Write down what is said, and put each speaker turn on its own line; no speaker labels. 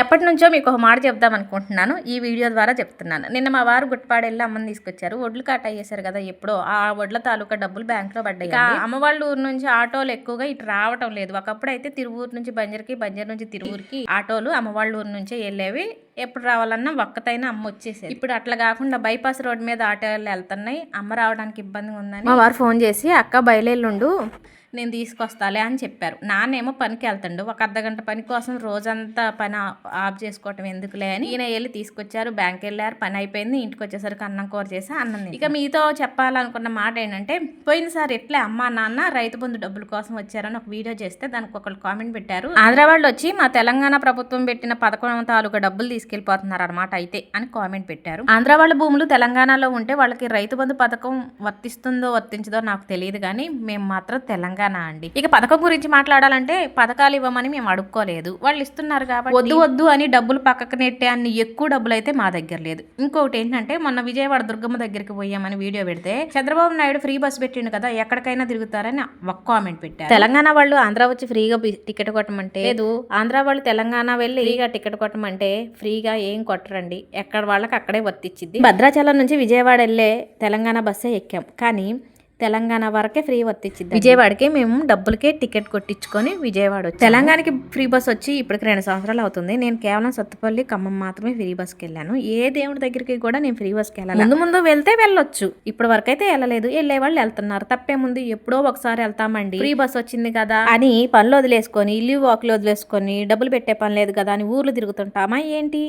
ఎప్పటి నుంచో మీకు ఒక మాట చెప్దాం అనుకుంటున్నాను. ఈ వీడియో ద్వారా చెప్తున్నాను. నిన్న మా వారు గుట్టపాడు వెళ్ళి అమ్మని తీసుకొచ్చారు. వడ్లు కాట అయ్యేసారు కదా ఎప్పుడో. ఆ వడ్ల తాలూకా డబ్బులు బ్యాంక్లో పడ్డాయి ఇక అమ్మ వాళ్ళ ఊరు నుంచి ఆటోలు ఎక్కువగా ఇటు రావటం లేదు. ఒకప్పుడు అయితే తిరువూరు నుంచి బంజర్కి బంజర్ నుంచి తిరువూరుకి ఆటోలు అమ్మ వాళ్ళ ఊరు నుంచే వెళ్ళేవి. ఎప్పుడు రావాలన్నా ఒక్కతైన అమ్మ వచ్చేసేది. ఇప్పుడు అట్లా కాకుండా బైపాస్ రోడ్ మీద ఆటోలు వెళ్తున్నాయి. అమ్మ రావడానికి ఇబ్బందిగా ఉందని మా వారు ఫోన్ చేసి అక్క బయలుదేరుండు. నేను తీసుకొస్తాలే అని చెప్పారు. నాన్నేమో పనికి వెళ్తాడు. ఒక అర్ధగంట పని కోసం రోజంతా పని ఆఫ్ చేసుకోవటం ఎందుకులే అని ఈయన వెళ్ళి తీసుకొచ్చారు. బ్యాంక్ వెళ్ళారు. పని అయిపోయింది. ఇంటికి వచ్చేసరికి అన్నం కూర చేసి అన్నం ఇక మీతో చెప్పాలనుకున్న మాట ఏంటంటే పోయినసారి ఎట్లే అమ్మ నాన్న రైతు బంధు డబ్బుల కోసం వచ్చారని ఒక వీడియో చేస్తే దానికి ఒకళ్ళు కామెంట్ పెట్టారు. ఆంధ్ర వాళ్ళు వచ్చి మా తెలంగాణ ప్రభుత్వం పెట్టిన పథకం తాలూకా డబ్బులు తీసుకెళ్ళిపోతున్నారు అనమాట అయితే అని కామెంట్ పెట్టారు. ఆంధ్ర వాళ్ళ భూములు తెలంగాణలో ఉంటే వాళ్ళకి రైతు బంధు పథకం వర్తిస్తుందో వర్తించదో నాకు తెలియదు కానీ మేము మాత్రం తెలంగాణ అండి. ఇక పథకం గురించి మాట్లాడాలంటే పథకాలు ఇవ్వమని మేము అడుక్కోలేదు. వాళ్ళు ఇస్తున్నారు కాబట్టి వద్దు వద్దు అని డబ్బులు పక్కకు నెట్టే అన్ని ఎక్కువ డబ్బులు అయితే మా దగ్గర లేదు. ఇంకొకటి ఏంటంటే మొన్న విజయవాడ దుర్గమ్మ దగ్గరికి పోయామని వీడియో పెడితే చంద్రబాబు నాయుడు ఫ్రీ బస్ పెట్టిండు కదా ఎక్కడికైనా తిరుగుతారని ఒక కామెంట్ పెట్టారు. తెలంగాణ వాళ్ళు ఆంధ్ర వచ్చి ఫ్రీగా టికెట్ కొట్టమంటే లేదు. ఆంధ్ర వాళ్ళు తెలంగాణ వెళ్ళి ఫ్రీగా టికెట్ కొట్టమంటే ఫ్రీగా ఏం కొట్టరండి. ఎక్కడ వాళ్ళకి అక్కడే వర్తిచ్చిద్ది. భద్రాచలం నుంచి విజయవాడ వెళ్ళే తెలంగాణ బస్సే ఎక్కాం. కానీ తెలంగాణ వరకే ఫ్రీ వర్తిచ్చిద్ది విజయవాడకి మేము డబ్బులకే టికెట్ కొట్టించుకొని విజయవాడ వచ్చి తెలంగాణకి ఫ్రీ బస్ వచ్చి ఇప్పటికి రెండు సంవత్సరాలు అవుతుంది. నేను కేవలం సత్తుపల్లి ఖమ్మం మాత్రమే ఫ్రీ బస్కి వెళ్ళాను. ఏ దేవుడి దగ్గరికి కూడా నేను ఫ్రీ బస్కి వెళ్ళాను ముందు ముందు వెళ్తే వెళ్ళొచ్చు. ఇప్పటి వరకు అయితే వెళ్ళలేదు. వెళ్ళే వాళ్ళు వెళ్తున్నారు. తప్పే ముందు ఎప్పుడో ఒకసారి వెళ్తామండి. ఫ్రీ బస్ వచ్చింది కదా. అని పనులు వదిలేసుకొని ఇల్లు వాకులు వదిలేసుకొని డబ్బులు పెట్టే పని లేదు కదా అని ఊర్లు తిరుగుతుంటామా ఏంటి?